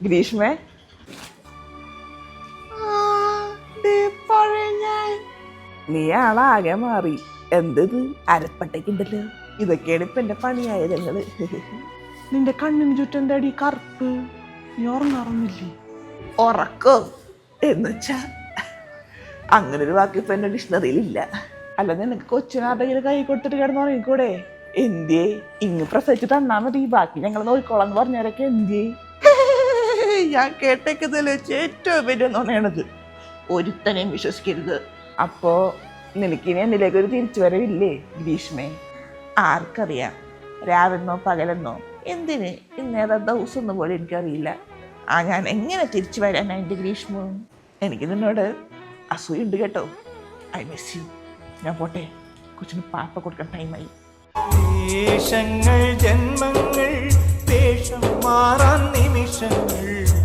ഗ്രീഷ്മേ? നീ ആളാകെ മാറി. എന്തത്? അരപ്പട്ടയ്ക്കുണ്ടല്ലോ. ഇതൊക്കെയാണ് ഇപ്പൊ എന്റെ പണിയായതങ്ങൾ നിന്റെ കണ്ണിന് ചുറ്റും എന്താടി കറുപ്പ്? നീ ഉറങ്ങാറൊന്നില്ലേ ഉറക്കോ. എന്നുവെച്ചാ അങ്ങനെ ഒരു വാക്ക് ഇപ്പൊ എന്റെ ഡിക്ഷണറിയിൽ ഇല്ല അല്ല നിനക്ക് കൊച്ചിനാരുടെങ്കിലും കൈ കൊടുത്തിട്ട് കിടന്നു ഉറങ്ങിക്കൂടെ? എന്തിയേ? ഇങ്ങ് പ്രസവിച്ച് തന്നാ മതി. ബാക്കി ഞങ്ങൾ നോക്കിക്കോളാം എന്ന് പറഞ്ഞവരൊക്കെ എന്തിയേ? ഞാൻ കേട്ടേക്കുന്നതിൽ വെച്ച് ഏറ്റവും വലിയ നുണയാണത്. ഒരുത്തനെയും വിശ്വസിക്കരുത്. അപ്പോ നിനക്കിനി എന്നിലേക്ക് ഒരു തിരിച്ചു വരവില്ലേ ഗ്രീഷ്മേ ആർക്കറിയാം? രാവെന്നോ പകലെന്നോ? എന്തിന്? ഇന്നേറെ ദിവസം ഒന്നും പോലും എനിക്കറിയില്ല. ആ ഞാൻ എങ്ങനെ തിരിച്ചു വരാനാ എന്റെ ഗ്രീഷ്മ എനിക്ക് നിന്നോട് അസൂയുണ്ട് കേട്ടോ. ഐ മിസ് യു ഞാൻ പോട്ടെ. കൊച്ചിന് പാപ്പ കൊടുക്കാൻ ടൈമായി ജന്മങ്ങൾ 生日。